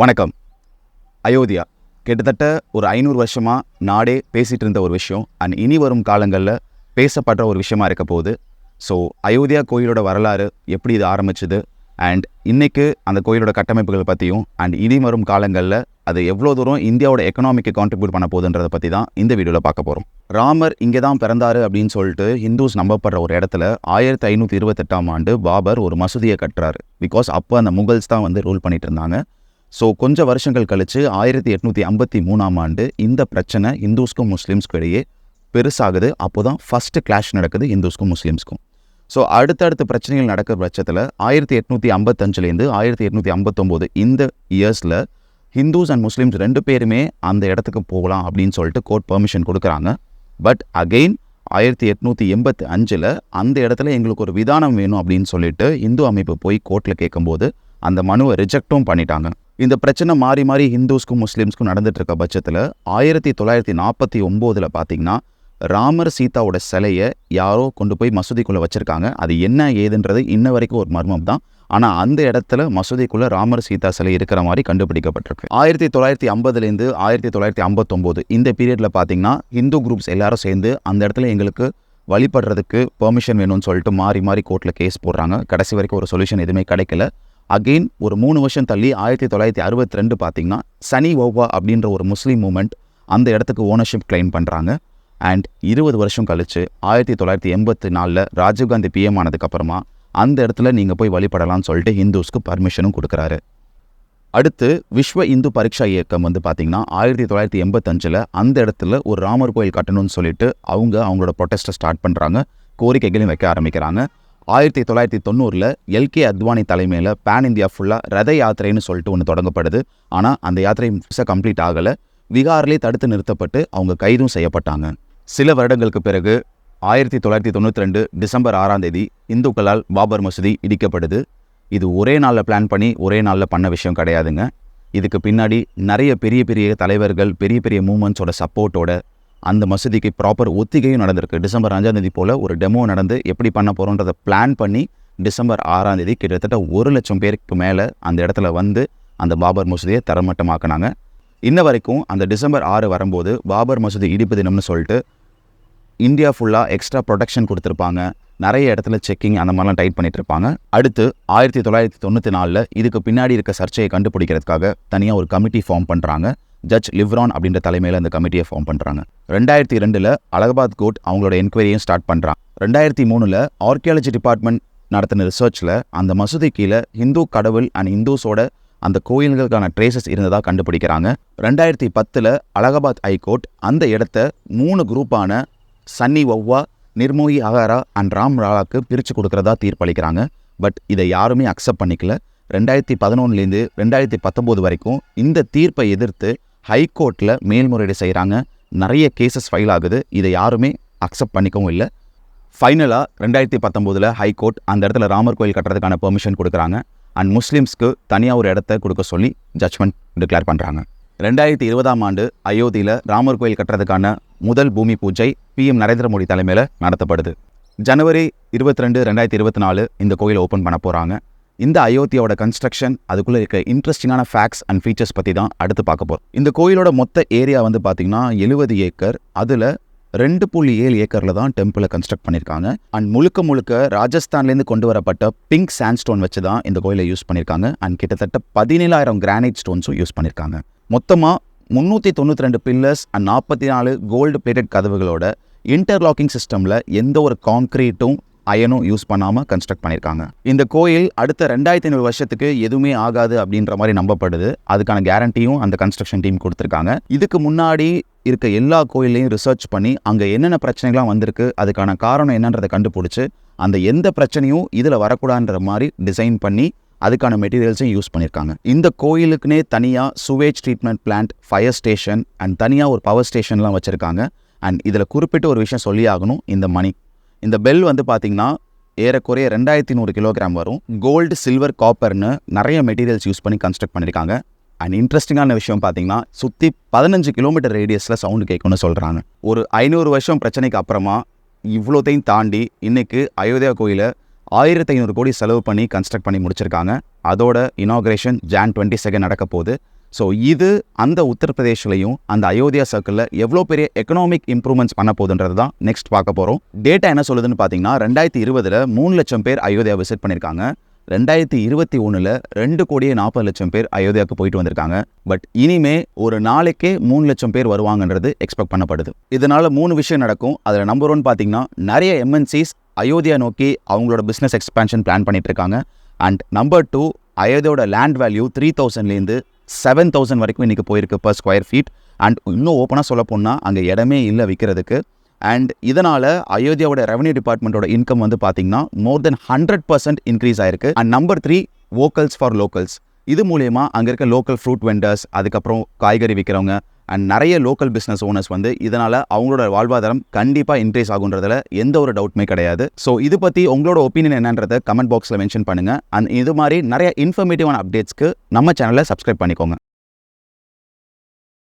வணக்கம். அயோத்தியா. கிட்டத்தட்ட ஒரு ஐநூறு வருஷமாக நாடே பேசிகிட்டு இருந்த ஒரு விஷயம். அண்ட் இனி வரும் காலங்களில் பேசப்படுற ஒரு விஷயமா இருக்க போகுது. ஸோ அயோத்தியா கோயிலோட வரலாறு எப்படி இது ஆரம்பிச்சது? அண்ட் இன்றைக்கு அந்த கோயிலோட கட்டமைப்புகள் பற்றியும் அண்ட் இனி வரும் காலங்களில் அது எவ்வளோ தூரம் இந்தியாவோட எக்கனாமிக்கு கான்ட்ரிபியூட் பண்ண போகுதுன்றதை பற்றி தான் இந்த வீடியோவில் பார்க்க போகிறோம் ராமர் இங்கே தான் பிறந்தாரு அப்படின்னு சொல்லிட்டு ஹிந்துஸ் நம்பப்படுற ஒரு இடத்துல ஆயிரத்தி ஐநூற்றி இருபத்தெட்டாம் ஆண்டு பாபர் ஒரு மசூதியை கட்டுறாரு. பிகாஸ் அப்போ அந்த முகல்ஸ் தான் வந்து ரூல் பண்ணிட்டு இருந்தாங்க. ஸோ கொஞ்சம் வருஷங்கள் கழித்து ஆயிரத்தி எட்நூற்றி ஐம்பத்தி மூணாம் ஆண்டு இந்த பிரச்சனை இந்துஸ்க்கும் முஸ்லீம்ஸ்க்கும் இடையே பெருசாகுது. அப்போ தான் ஃபஸ்ட்டு கிளாஷ் நடக்குது இந்துஸ்க்கும் முஸ்லீம்ஸ்க்கும். ஸோ அடுத்தடுத்த பிரச்சனைகள் நடக்கிற பட்சத்தில் ஆயிரத்தி எட்நூற்றி ஐம்பத்தஞ்சுலேருந்து ஆயிரத்தி எட்நூற்றி ஐம்பத்தொம்போது இந்த இயர்ஸில் ஹிந்துஸ் அண்ட் முஸ்லீம்ஸ் ரெண்டு பேருமே அந்த இடத்துக்கு போகலாம் அப்படின்னு சொல்லிட்டு கோர்ட் பெர்மிஷன் கொடுக்குறாங்க. பட் அகெயின் ஆயிரத்தி எட்நூற்றி எண்பத்தி அஞ்சில் அந்த இடத்துல எங்களுக்கு ஒரு விதானம் வேணும் அப்படின்னு சொல்லிட்டு இந்து அமைப்பு போய் கோர்ட்டில் கேட்கும்போது அந்த மனுவை ரிஜெக்டும் பண்ணிட்டாங்க. இந்த பிரச்சனை மாறி மாறி ஹிந்துஸ்க்கும் முஸ்லீம்ஸ்க்கும் நடந்துட்டு இருக்க பட்சத்தில் ஆயிரத்தி தொள்ளாயிரத்தி நாற்பத்தி ஒம்போதில் பார்த்தீங்கன்னா ராமர் சீதாவோட சிலையை யாரோ கொண்டு போய் மசூதிக்குள்ளே வச்சுருக்காங்க. அது என்ன ஏதுன்றது இன்ன வரைக்கும் ஒரு மர்மம் தான். ஆனால் அந்த இடத்துல மசூதிக்குள்ளே ராமர் சீதா சிலை இருக்கிற மாதிரி கண்டுபிடிக்கப்பட்டிருக்கு. ஆயிரத்தி தொள்ளாயிரத்தி ஐம்பதுலேருந்து ஆயிரத்தி தொள்ளாயிரத்தி ஐம்பத்தொம்போது இந்த பீரியடில் பார்த்தீங்கன்னா ஹிந்து குரூப்ஸ் எல்லாரும் சேர்ந்து அந்த இடத்துல எங்களுக்கு வழிபடுறதுக்கு பெர்மிஷன் வேணும்னு சொல்லிட்டு மாறி மாறி கோர்ட்டில் கேஸ் போடுறாங்க. கடைசி வரைக்கும் ஒரு சொல்யூஷன் எதுவுமே கிடைக்கல. அகெயின் ஒரு மூணு வருஷம் தள்ளி ஆயிரத்தி தொள்ளாயிரத்தி அறுபத்தி ரெண்டு பார்த்தீங்கன்னா சனி ஓவா அப்படின்ற ஒரு முஸ்லீம் மூமெண்ட் அந்த இடத்துக்கு ஓனர்ஷிப் கிளைம் பண்ணுறாங்க அண்ட் இருபது வருஷம் கழித்து ஆயிரத்தி தொள்ளாயிரத்தி எண்பத்தி நாலில் ராஜீவ்காந்தி பிஎம் ஆனதுக்கப்புறமா அந்த இடத்துல நீங்கள் போய் வழிபடலாம்னு சொல்லிட்டு ஹிந்துஸ்க்கு பர்மிஷனும் கொடுக்குறாரு. அடுத்து விஸ்வ இந்து பரீட்சா இயக்கம் வந்து பார்த்தீங்கன்னா ஆயிரத்தி தொள்ளாயிரத்தி எண்பத்தஞ்சில் அந்த இடத்துல ஒரு ராமர் கோயில் கட்டணும்னு சொல்லிட்டு அவங்க அவங்களோட ப்ரொட்டஸ்ட்டை ஸ்டார்ட் பண்ணுறாங்க கோரிக்கைகளையும் வைக்க ஆரம்பிக்கிறாங்க. ஆயிரத்தி தொள்ளாயிரத்தி தொண்ணூறில் எல்கே அத்வானி தலைமையில் பேன் இந்தியா ஃபுல்லாக ரத யாத்திரைன்னு சொல்லிட்டு ஒன்று தொடங்கப்படுது. ஆனால் அந்த யாத்திரை முழுசாக கம்ப்ளீட் ஆகலை. விகாரிலே தடுத்து நிறுத்தப்பட்டு அவங்க கைதும் செய்யப்பட்டாங்க. சில வருடங்களுக்கு பிறகு ஆயிரத்தி தொள்ளாயிரத்தி தொண்ணூற்றி ரெண்டு டிசம்பர் ஆறாம் தேதி இந்துக்களால் பாபர் மசூதி இடிக்கப்படுது. இது ஒரே நாளில் பிளான் பண்ணி ஒரே நாளில் பண்ண விஷயம் கிடையாதுங்க. இதுக்கு பின்னாடி நிறைய பெரிய பெரிய தலைவர்கள் பெரிய பெரிய மூமெண்ட்ஸோட சப்போர்ட்டோட அந்த மசூதிக்கு ப்ராப்பர் ஒத்திகையும் நடந்திருக்கு. டிசம்பர் அஞ்சாம் தேதி போல் ஒரு டெமோ நடந்து எப்படி பண்ண போகிறோன்றதை பிளான் பண்ணி டிசம்பர் ஆறாம் தேதி கிட்டத்தட்ட ஒரு லட்சம் பேருக்கு மேலே அந்த இடத்துல வந்து அந்த பாபர் மசூதியை தரமட்டமாக்குனாங்க. இன்ன வரைக்கும் அந்த டிசம்பர் ஆறு வரும்போது பாபர் மசூதி இடிப்பு தினம்னு சொல்லிட்டு இந்தியா ஃபுல்லாக எக்ஸ்ட்ரா ப்ரொடெக்ஷன் கொடுத்துருப்பாங்க. நிறைய இடத்துல செக்கிங் அந்த மாதிரிலாம் டைட் பண்ணிட்டு இருப்பாங்க அடுத்து ஆயிரத்தி தொள்ளாயிரத்தி தொண்ணூற்றி நாலில் இதுக்கு பின்னாடி இருக்க சர்ச்சையை கண்டுபிடிக்கிறதுக்காக தனியாக ஒரு கமிட்டி ஃபார்ம் பண்ணுறாங்க ஜட்ஜ் லிவ்ரான் அப்படின்ற தலைமையில் அந்த கமிட்டியை ஃபார்ம் பண்ணுறாங்க ரெண்டாயிரத்தி ரெண்டில் அலகாபாத் கோர்ட் அவங்களோட என்கொயரியும் ஸ்டார்ட் பண்ணுறான் ரெண்டாயிரத்தி மூணில் ஆர்கியாலஜி டிபார்ட்மெண்ட் நடத்தின ரிசர்ச்சில் அந்த மசூதி கீழே ஹிந்து கடவுள் அண்ட் இந்துஸோட அந்த கோயில்களுக்கான ட்ரேசஸ் இருந்ததாக கண்டுபிடிக்கிறாங்க. ரெண்டாயிரத்தி பத்தில் அலகாபாத் ஹைகோர்ட் அந்த இடத்த மூணு குரூப்பான சன்னி ஒவ்வா நிர்மோகி அகாரா அண்ட் ராம் ராலாக்கு பிரித்து கொடுக்குறதா தீர்ப்பளிக்கிறாங்க. பட் இதை யாருமே அக்செப்ட் பண்ணிக்கல. ரெண்டாயிரத்தி பதினொன்னுலேருந்து ரெண்டாயிரத்தி பத்தொம்போது வரைக்கும் இந்த தீர்ப்பை எதிர்த்து ஹைகோர்ட்டில் மேல்முறையீடு செய்கிறாங்க நிறைய கேசஸ் ஃபைல் ஆகுது. இதை யாருமே அக்செப்ட் பண்ணிக்கவும் இல்லை. ஃபைனலாக ரெண்டாயிரத்தி பத்தொம்போதில் ஹைகோர்ட் அந்த இடத்துல ராமர் கோயில் கட்டுறதுக்கான பெர்மிஷன் கொடுக்குறாங்க. அண்ட் முஸ்லீம்ஸ்க்கு தனியாக ஒரு இடத்த கொடுக்க சொல்லி ஜட்ஜ்மெண்ட் டிக்ளேர் பண்ணுறாங்க ரெண்டாயிரத்தி இருபதாம் ஆண்டு அயோத்தியில் ராமர் கோயில் கட்டுறதுக்கான முதல் பூமி பூஜை பிஎம் நரேந்திர மோடி தலைமையில் நடத்தப்படுது. ஜனவரி இருபத்தி ரெண்டு ரெண்டாயிரத்தி இருபத்தி நாலு இந்த கோயிலை ஓப்பன் பண்ண போகிறாங்க இந்த அயோத்தியோட கன்ஸ்ட்ரக்ஷன் அதுக்குள்ளே இருக்க இன்ட்ரெஸ்டிங்கான ஃபேக்ட்ஸ் அண்ட் ஃபீச்சர்ஸ் பற்றி தான் அடுத்து பார்க்க போகிறோம் இந்த கோயிலோட மொத்த ஏரியா வந்து பார்த்திங்கன்னா எழுபது ஏக்கர் அதில் ரெண்டு புள்ளி ஏழு ஏக்கரில் தான் டெம்பிளை கன்ஸ்ட்ரக்ட் பண்ணியிருக்காங்க அண்ட் முழுக்க முழுக்க ராஜஸ்தான்லேருந்து கொண்டு வரப்பட்ட பிங்க் சாண்ட்ஸ்டோன் வச்சு தான் இந்த கோயிலை யூஸ் பண்ணியிருக்காங்க அண்ட் கிட்டத்தட்ட பதினேழாயிரம் கிரானைட் ஸ்டோன்ஸும் யூஸ் பண்ணியிருக்காங்க மொத்தமாக முந்நூற்றி தொண்ணூற்றி ரெண்டு பில்லர்ஸ் அண்ட் நாற்பத்தி நாலு கோல்டு பிளேட்டட் கதவுகளோட இன்டர்லாக்கிங் சிஸ்டமில் எந்த ஒரு காங்க்ரீட்டும் அயனும் யூஸ் பண்ணாமல் கன்ஸ்ட்ரக்ட் பண்ணியிருக்காங்க. இந்த கோயில் அடுத்த ரெண்டாயிரத்தி ஐநூறு வருஷத்துக்கு எதுவுமே ஆகாது அப்படின்ற மாதிரி நம்பப்படுது. அதுக்கான கேரண்டியும் அந்த கன்ஸ்ட்ரக்ஷன் டீம் கொடுத்துருக்காங்க. இதுக்கு முன்னாடி இருக்க எல்லா கோயிலையும் ரிசர்ச் பண்ணி அங்கே என்னென்ன பிரச்சனைகள்லாம் வந்திருக்கு அதுக்கான காரணம் என்னன்றதை கண்டுபிடிச்சி அந்த எந்த பிரச்சனையும் இதில் வரக்கூடாதுன்ற மாதிரி டிசைன் பண்ணி அதுக்கான மெட்டீரியல்ஸையும் யூஸ் பண்ணியிருக்காங்க. இந்த கோயிலுக்குனே தனியாக sewage treatment plant fire station and தனியாக ஒரு பவர் ஸ்டேஷன்லாம் வச்சுருக்காங்க. அண்ட் இதில் குறிப்பிட்ட ஒரு விஷயம் சொல்லி ஆகணும் இந்த மணி இந்த பெல் வந்து பார்த்திங்கன்னா ஏறக்குறைய ரெண்டாயிரத்தி நூறு கிலோகிராம் வரும். கோல்டு சில்வர் காப்பர்னு நிறைய மெட்டீரியல்ஸ் யூஸ் பண்ணி கன்ஸ்ட்ரக்ட் பண்ணியிருக்காங்க அண்ட் இன்ட்ரெஸ்டிங்கான விஷயம் பார்த்தீங்கன்னா சுற்றி பதினஞ்சு கிலோமீட்டர் ரேடியஸில் சவுண்டு கேட்கும்னு சொல்கிறாங்க ஒரு ஐநூறு வருஷம் பிரச்சனைக்கு அப்புறமா இவ்வளோத்தையும் தாண்டி இன்றைக்கு அயோத்தியா கோயிலை ஆயிரத்தி ஐநூறு கோடி செலவு பண்ணி கன்ஸ்ட்ரக்ட் பண்ணி முடிச்சிருக்காங்க. அதோட இனாக்ரேஷன் ஜான் டுவெண்ட்டி செகண்ட் நடக்க போகுது. ஸோ இது அந்த உத்தரப்பிரதேஷ்லையும் அந்த அயோத்தியா சர்க்கிளில் எவ்வளோ பெரிய எக்கனாமிக் இம்ப்ரூவ்மெண்ட்ஸ் பண்ண போகுதுன்றது தான் நெக்ஸ்ட் பார்க்க போகிறோம் டேட்டா என்ன சொல்லுதுன்னு பார்த்தீங்கன்னா ரெண்டாயிரத்தி இருபதில் மூணு லட்சம் பேர் அயோத்தியா விசிட் பண்ணியிருக்காங்க ரெண்டாயிரத்தி இருபத்தி ஒன்றில் ரெண்டு கோடியே நாற்பது லட்சம் பேர் அயோத்தியாவுக்கு போயிட்டு வந்திருக்காங்க. பட் இனிமே ஒரு நாளைக்கே மூணு லட்சம் பேர் வருவாங்கன்றது எக்ஸ்பெக்ட் பண்ணப்படுது. இதனால் மூணு விஷயம் நடக்கும். அதில் நம்பர் ஒன் பார்த்தீங்கன்னா நிறைய எம்என்சிஸ் அயோத்தியா நோக்கி அவங்களோட பிஸ்னஸ் எக்ஸ்பேன்ஷன் பிளான் பண்ணிட்டு இருக்காங்க. அண்ட் நம்பர் டூ அயோத்தியோட லேண்ட் வேல்யூ த்ரீ தௌசண்ட்லேருந்து செவன் தௌசண்ட் வரைக்கும் இன்றைக்கி போயிருக்கு பர் ஸ்கொயர் ஃபீட் அண்ட் இன்னும் ஓப்பனாக சொல்ல போனால் அங்கே இடமே இல்லை விற்கிறதுக்கு அண்ட் இதனால் அயோத்தியாவோட ரெவன்யூ டிபார்ட்மெண்ட்டோட இன்கம் வந்து பார்த்தீங்கன்னா more then hundred percent increase ஆயிருக்கு. And number three vocals for locals இது மூலயமா அங்கே இருக்க லோக்கல் ஃப்ரூட் வெண்டர்ஸ் அதுக்கப்புறம் காய்கறி விற்கிறவங்க அண்ட் நிறைய லோக்கல் பிஸ்னஸ் ஓனர்ஸ் வந்து இதனால் அவங்களோட வாழ்வாதாரம் கண்டிப்பாக இன்க்ரீஸ் ஆகுன்றதுல எந்த ஒரு டவுட்மே கிடையாது. ஸோ இது பற்றி உங்களோட ஒப்பீனியன் என்னன்றதை கமெண்ட் பாக்ஸில் மென்ஷன் பண்ணுங்கள் அண்ட் இது மாதிரி நிறைய இன்ஃபர்மேட்டிவான அப்டேட்ஸ்க்கு நம்ம சேனலை சப்ஸ்கிரைப் பண்ணிக்கோங்க.